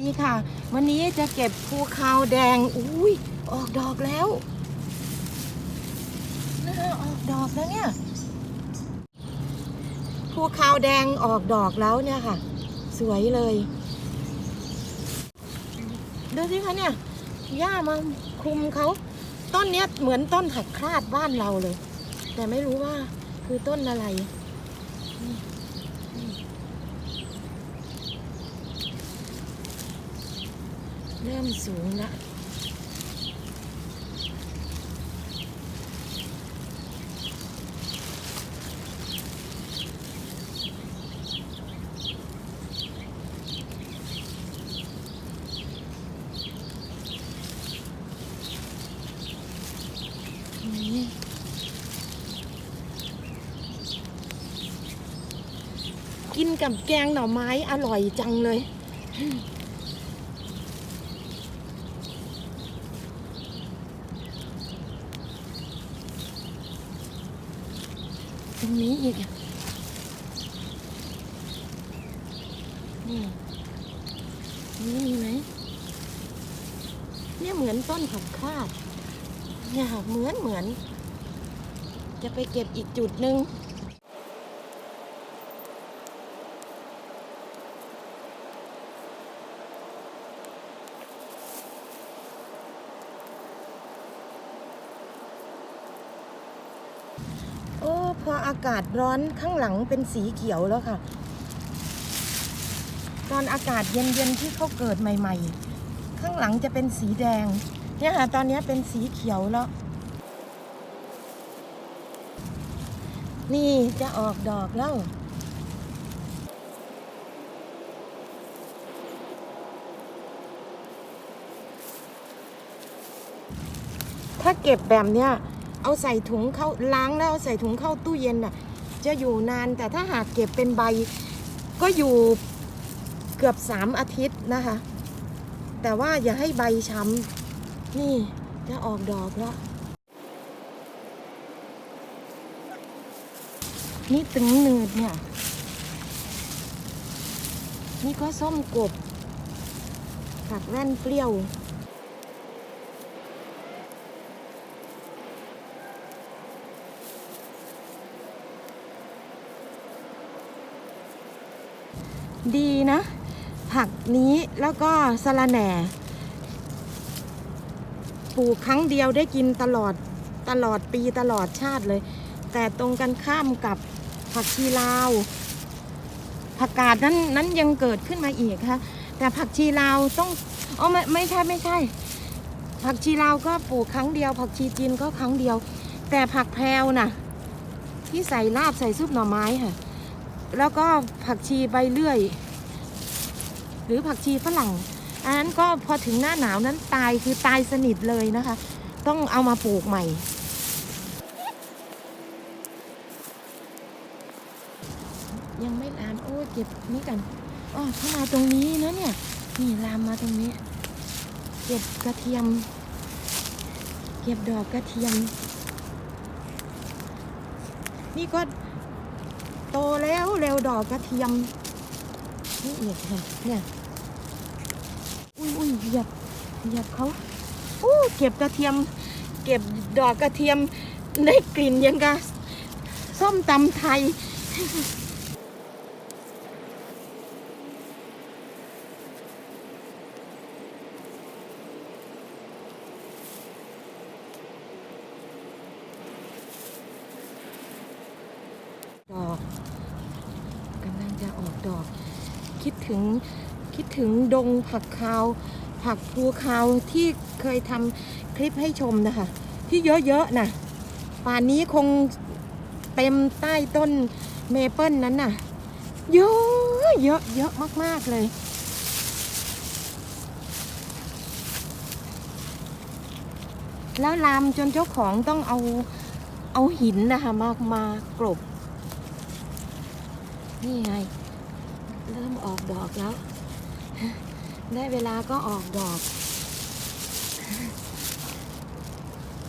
ดีค่ะ วันนี้จะเก็บภูคาแดง อุ้ย ออกดอกแล้วน่าออกดอกแล้วเนี่ย ภูคาแดงออกดอกแล้วเนี่ยค่ะ สวยเลย ดูสิคะเนี่ย หญ้ามาคลุมเขา ต้นเนี้ยเหมือนต้นผักคลาดบ้านเราเลย แต่ไม่รู้ว่าคือต้นอะไรนี่นี่ เริ่มสูงละนี่กินกับแกงหน่อไม้อร่อยจังเลย ตรงนี้อีก นี่นี่มีไหม เนี่ยเหมือนต้นผักคาดเนี่ยค่ะเหมือนเหมือน จะไปเก็บอีกจุดหนึ่งโอากาศร้อนข้างหลังเป็นสีเขียวแล้วค่ะ ตอนอากาศเย็นๆที่เขาเกิดใหม่ ๆ ข้างหลังจะเป็นสีแดง เนี่ยค่ะตอนนี้เป็นสีเขียวแล้ว นี่จะออกดอกแล้วถ้าเก็บแบบเนี้ย เอาใส่ถุงเข้าล้างแล้วเอาใส่ถุงเข้าตู้เย็นน่ะ จะอยู่นานแต่ถ้าหากเก็บเป็นใบ ก็อยู่เกือบสามอาทิตย์นะคะ แต่ว่าอย่าให้ใบช้ำนี่จะออกดอกแล้วนี่ตึงหนืดเนี่ย นี่ก็ส้มกบผักแว่นเปรี้ยว ดีนะ ผักนี้แล้วก็สะระแหน่ ปลูกครั้งเดียวได้กินตลอดตลอดปีตลอดชาติเลย แต่ตรงกันข้ามกับผักชีลาว ผักกาดนั้นนั้นยังเกิดขึ้นมาอีกค่ะ แต่ผักชีลาวต้องอ๋อไม่ไม่ใช่ไม่ใช่ ผักชีลาวก็ปลูกครั้งเดียว ผักชีจีนก็ครั้งเดียว แต่ผักแพรวน่ะ ที่ใส่ลาบใส่ซุปหน่อไม้ค่ะ แล้วก็ผักชีใบเลื่อย หรือผักชีฝรั่ง อันนั้นก็พอถึงหน้าหนาวนั้นตายคือตายสนิทเลยนะคะ ต้องเอามาปลูกใหม่ ยังไม่ลามโอ้เก็บนี่กันอ๋อเข้ามาตรงนี้นะเนี่ยนี่ลามมาตรงนี้ เก็บกระเทียม เก็บดอกกระเทียม นี่ก็ โตแล้วเร็วดอกกระเทียมนี่อีกค่ะเนี่ยอุ้ยอุ้ยเหยียบเหยียบเขาอู้เก็บกระเทียม เก็บดอกกระเทียมได้กลิ่นยังกะส้มตำไทย ดอกกำลังจะออก ดอก คิดถึงคิดถึงดงผักขาว ผักภูขาวที่เคยทำคลิปให้ชมนะคะ ที่เยอะๆนะป่านนี้คงเต็มใต้ต้นเมเปิลนั้นน่ะ เยอะเยอะเยอะมาก ๆ เลย แล้วลามจนเจ้าของต้องเอาเอาหินนะคะมามากรบนี่ไง เริ่มออกดอกแล้ว ได้เวลาก็ออกดอก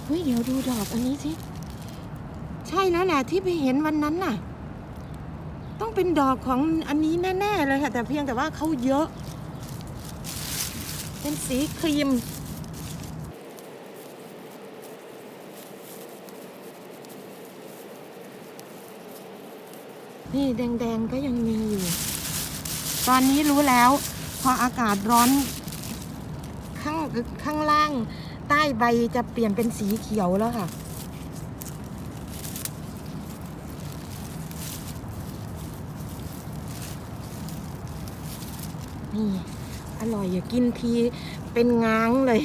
เฮ้ยเดี๋ยวดูดอกอันนี้สิ ใช่แล้วแหละที่ไปเห็นวันนั้นน่ะ ต้องเป็นดอกของอันนี้แน่ๆเลยค่ะ แต่เพียงแต่ว่าเขาเยอะ เป็นสีครีมนี่แดงๆก็ยังมีอยู่ ตอนนี้รู้แล้ว พออากาศร้อน ข้างข้างล่าง ใต้ใบจะเปลี่ยนเป็นสีเขียวแล้วค่ะ นี่ อร่อยอย่ากินทีเป็นง้างเลย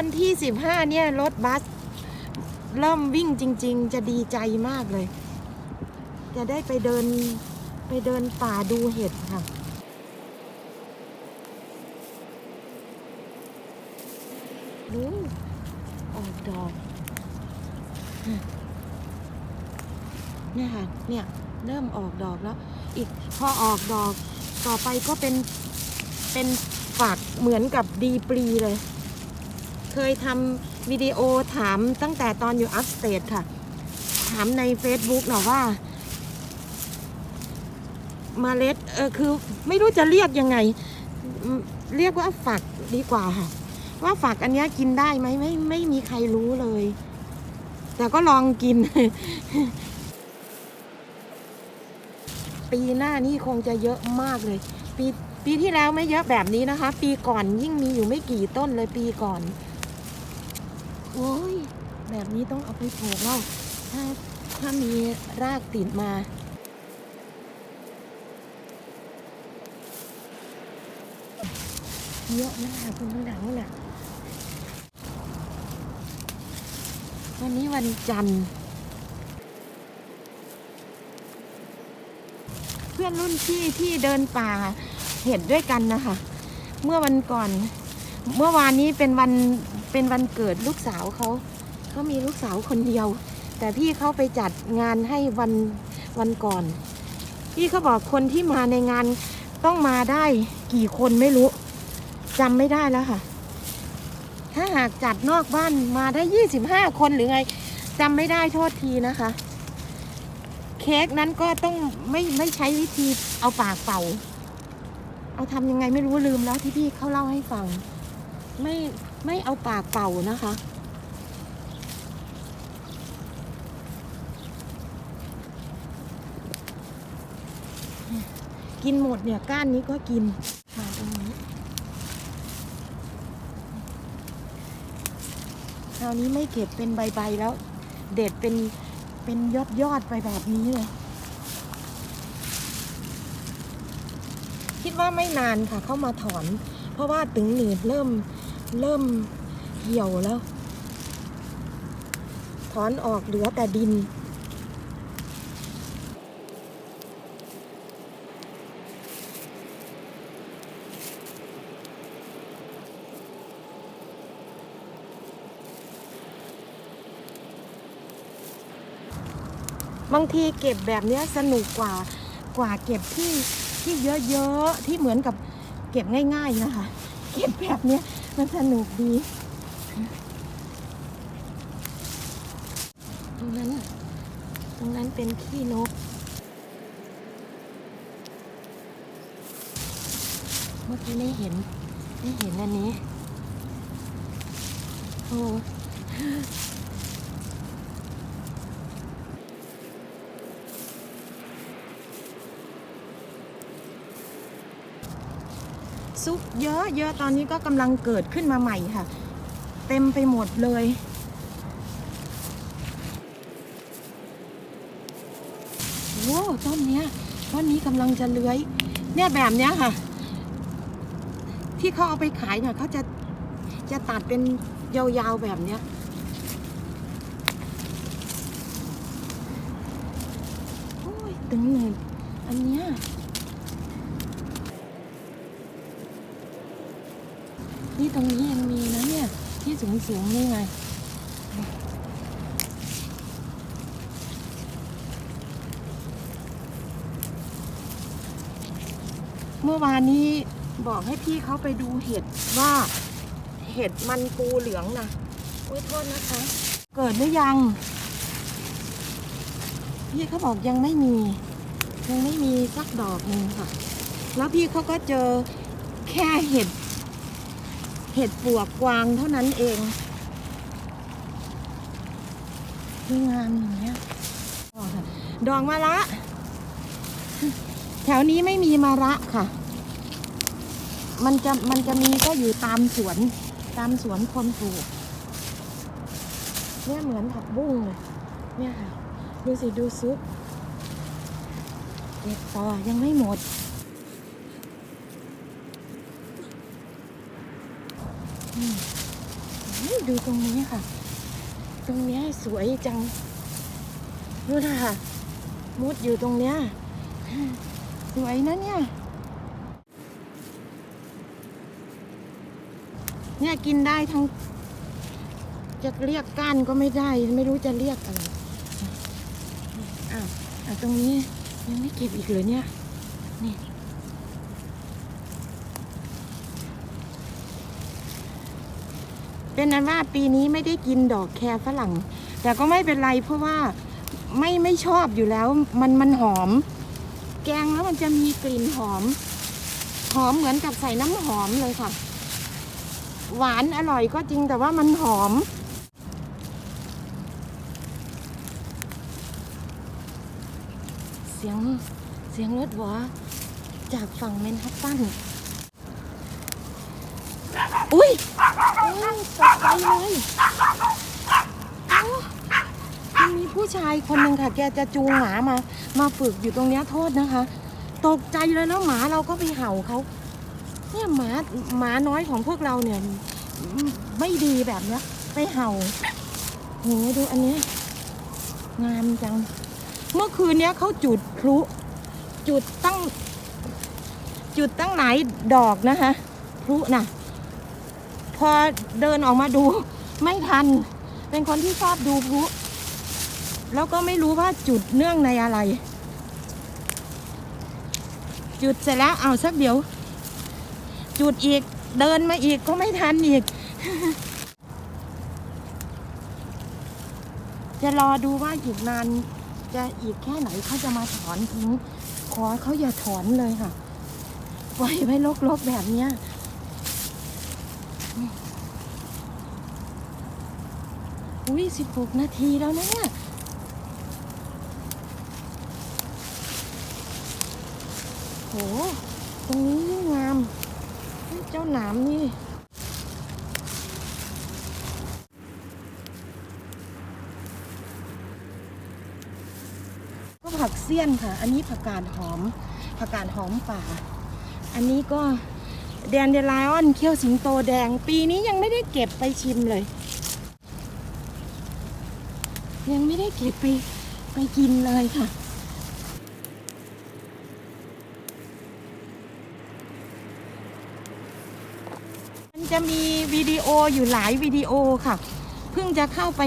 วันที่สิบห้าเนี่ยรถบัส เริ่มวิ่งจริง ๆ จะดีใจมากเลย จะได้ไปเดินไปเดินป่าดูเห็ดค่ะดูออกดอกเนี่ยค่ะ เนี่ย เริ่มออกดอกแล้ว อีกพอออกดอกต่อไปก็เป็นเป็นฝักเหมือนกับดีปรีเลย เคยทำวิดีโอถามตั้งแต่ตอนอยู่อัพสเตทค่ะ ถามใน Facebook หน่อยว่าเมล็ดเออคือไม่รู้จะเรียกยังไง เรียกว่าฝักดีกว่าค่ะ ว่าฝักอันเนี้ยกินได้ไหมไม่ไม่มีใครรู้เลย แต่ก็ลองกิน ปีหน้านี่คงจะเยอะมากเลย ปีปีที่แล้วไม่เยอะแบบนี้นะคะ ปีก่อนยิ่งมีอยู่ไม่กี่ต้นเลยปีก่อน โอ้ย แบบนี้ต้องเอาไปปลูกแล้วถ้าถ้ามีรากติดมาเยอะนะค่ะคุณข้างหลังน่ะวันนี้วันจันทร์ เพื่อนรุ่นพี่ที่เดินป่าเห็ดด้วยกันนะคะ เมื่อวันก่อน เมื่อวานนี้เป็นวันเป็นวันเกิดลูกสาวเขาเขามีลูกสาวคนเดียว แต่พี่เขาไปจัดงานให้วันวันก่อน พี่เขาบอกคนที่มาในงานต้องมาได้กี่คนไม่รู้จำไม่ได้แล้วค่ะ ถ้าหากจัดนอกบ้านมาได้ยี่สิบห้าคนหรือไงจำไม่ได้โทษทีนะคะ เค้กนั้นก็ต้องไม่ไม่ใช้วิธีเอาปากเป่า เอาทำยังไงไม่รู้ลืมแล้วที่พี่เขาเล่าให้ฟัง ไม่ไม่เอาปากเป่านะคะ กินหมดเนี่ยก้านนี้ก็กินมาตรงนี้คราวนี้ไม่เก็บเป็นใบๆแล้ว เด็ดเป็นเป็นยอดยอดไปแบบนี้เลย คิดว่าไม่นานค่ะเข้ามาถอน เพราะว่าตึงหนืดเริ่ม เริ่มเหี่ยวแล้ว ถอนออกเหลือแต่ดินบางทีเก็บแบบนี้สนุกกว่ากว่าเก็บที่ที่เยอะๆที่เหมือนกับเก็บง่าย ๆนะคะ เก็บแบบนี้ มันสนุกดีตรงนั้นตรงนั้นเป็นขี้นก เมื่อกี้ไม่เห็นไม่เห็นอันนี้ โอ้ ซุปเยอะเยอะตอนนี้ก็กำลังเกิดขึ้นมาใหม่ค่ะ เต็มไปหมดเลยโอ้ต้นเนี้ยต้นนี้กำลังจะเลื้อย เนี่ยแบบเนี้ยค่ะ ที่เขาเอาไปขายเนี่ยเขาจะจะตัดเป็นยาวๆแบบเนี้ยโอ้ยตึงหนึ่งอันเนี้ย นี่ตรงนี้ยังมีนะเนี่ย ที่สูงสูงๆนี่ไง เมื่อวานนี้บอกให้พี่เขาไปดูเห็ดว่า เห็ดมันปูเหลืองนะโอ้ยโทษนะคะ เกิดหรือยัง พี่เขาบอกยังไม่มี ยังไม่มีสักดอกหนึ่งค่ะ แล้วพี่เขาก็เจอแค่เห็ด เห็ดปวกกวางเท่านั้นเองคืองามอย่างเงี้ยดอกมะระ แถวนี้ไม่มีมะระค่ะ มันจะมันจะมีก็อยู่ตามสวนตามสวนคนปลูก เนี่ยเหมือนผักบุ้งเลย เนี่ยค่ะ ดูสิ ดูซุปเก็บต่อยังไม่หมด อืมอุ๊ย ดูตรงนี้ค่ะ ตรงนี้สวยจังดูนะค่ะ มุดอยู่ตรงเนี้ย สวยนะเนี่ย เนี่ยกินได้ทั้ง จะเรียกก้านก็ไม่ได้ ไม่รู้จะเรียกอะไร อ้าวอ้าวตรงนี้ยังไม่เก็บอีกเหรอเนี่ย นี่ เป็นนั้นว่าปีนี้ไม่ได้กินดอกแครฝรั่ง แต่ก็ไม่เป็นไรเพราะว่าไม่ไม่ชอบอยู่แล้ว มันมันหอม แกงแล้วมันจะมีกลิ่นหอม หอมเหมือนกับใส่น้ำหอมเลยค่ะ หวานอร่อยก็จริงแต่ว่ามันหอมเสียงเสียงรถหวอจากฝั่งเมนฮัตตัน อุ้ยตกใจเลยมันมีผู้ชายคนหนึ่งค่ะ แกจะจูงหมามา มาฝึกอยู่ตรงเนี้ยโทษนะคะ ตกใจเลยแล้วหมาเราก็ไปเห่าเขาเนี่ยหมาหมาน้อยของพวกเราเนี่ย ไม่ดีแบบเนี้ย ไปเห่าโหดูอันนี้ งามจัง เมื่อคืนเนี้ยเขาจุดพลุจุดตั้ง จุดตั้งหลายดอกนะคะพลุน่ะ พอเดินออกมาดูไม่ทัน เป็นคนที่ชอบดูพลุแล้วก็ไม่รู้ว่าจุดเนื่องในอะไร จุดเสร็จแล้วเอาสักเดี๋ยว จุดอีกเดินมาอีกก็ไม่ทันอีก จะรอดูว่าอีกนานจะอีกแค่ไหนเขาจะมาถอนทิ้งขอเขาอย่าถอนเลยค่ะปล่อยไว้ลกๆแบบเนี้ย อุ้ยสิบหกนาทีแล้วนะเนี่ยโห ตรงนี้ยิ่งงาม เจ้าหนามนี่ก็ผักเสี้ยนค่ะ อันนี้ผักกาดหอม ผักกาดหอมป่า อันนี้ก็แดนเดลายออนเขี้ยวสิงโตแดง ปีนี้ยังไม่ได้เก็บไปชิมเลย ยังไม่ได้เก็บไปไปกินเลยค่ะมันจะมีวิดีโออยู่หลายวิดีโอค่ะ เพิ่งจะเข้าไป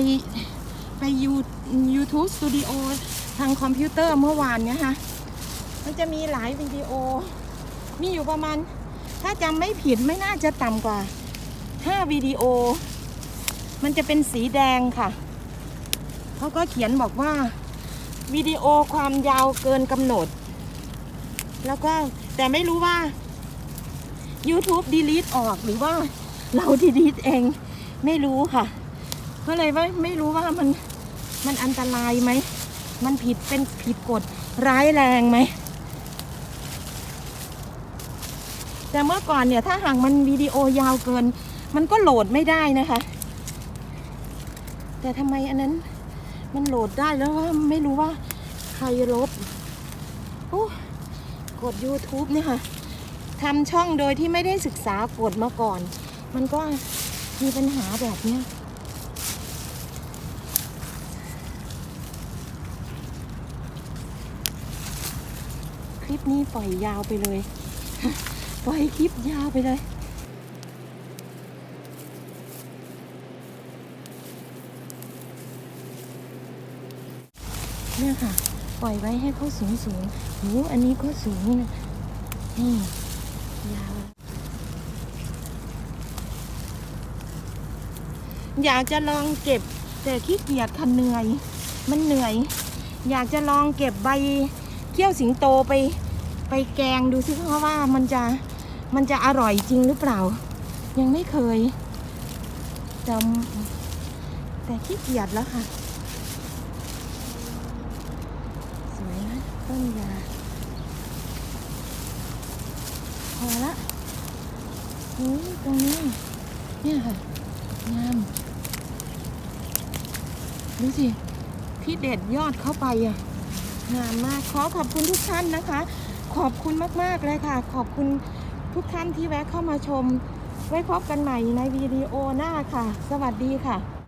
ไปยู YouTube Studio ทางคอมพิวเตอร์เมื่อวานเนี่ยค่ะมันจะมีหลายวิดีโอ มีอยู่ประมาณ ถ้าจำไม่ผิดไม่น่าจะต่ำกว่า5วิดีโอ มันจะเป็นสีแดงค่ะ เขาก็เขียนบอกว่าวิดีโอความยาวเกินกำหนด แล้วก็แต่ไม่รู้ว่า YouTube delete ออกหรือว่าเรา delete เองไม่รู้ค่ะ ก็เลยว่าไม่รู้ว่ามันมันอันตรายไหม มันผิดเป็นผิดกฎร้ายแรงไหม แต่เมื่อก่อนเนี่ยถ้าหากมันวิดีโอยาวเกิน มันก็โหลดไม่ได้นะคะ แต่ทำไมอันนั้น มันโหลดได้แล้วว่าไม่รู้ว่าใครลบโอ้กด YouTube เนี่ยค่ะทำช่องโดยที่ไม่ได้ศึกษากฎมาก่อน มันก็มีปัญหาแบบเนี้ยคลิปนี้ปล่อยยาวไปเลย ปล่อยคลิปยาวไปเลย เนี่ยค่ะ ปล่อยไว้ให้เขาสูงสูงๆโหอันนี้ก็สูงนะนี่ยาวอยากจะลองเก็บ แต่ขี้เกียจค่ะเหนื่อย มันเหนื่อย อยากจะลองเก็บใบเขี้ยวสิงโตไป ไปแกงดูสิเพราะว่ามันจะมันจะอร่อยจริงหรือเปล่า ยังไม่เคยแต่แต่ขี้เกียจแล้วค่ะ สวยนะ ต้นยา พอละโอ้ยตรงนี้ เนี่ยค่ะ งาม ดูสิ ที่เด็ดยอดเข้าไปอะ งามมาก ขอขอบคุณทุกท่านนะคะ ขอบคุณมาก ๆ เลยค่ะ ขอบคุณทุกท่านที่แวะเข้ามาชม ไว้พบกันใหม่ในวิดีโอหน้าค่ะ สวัสดีค่ะ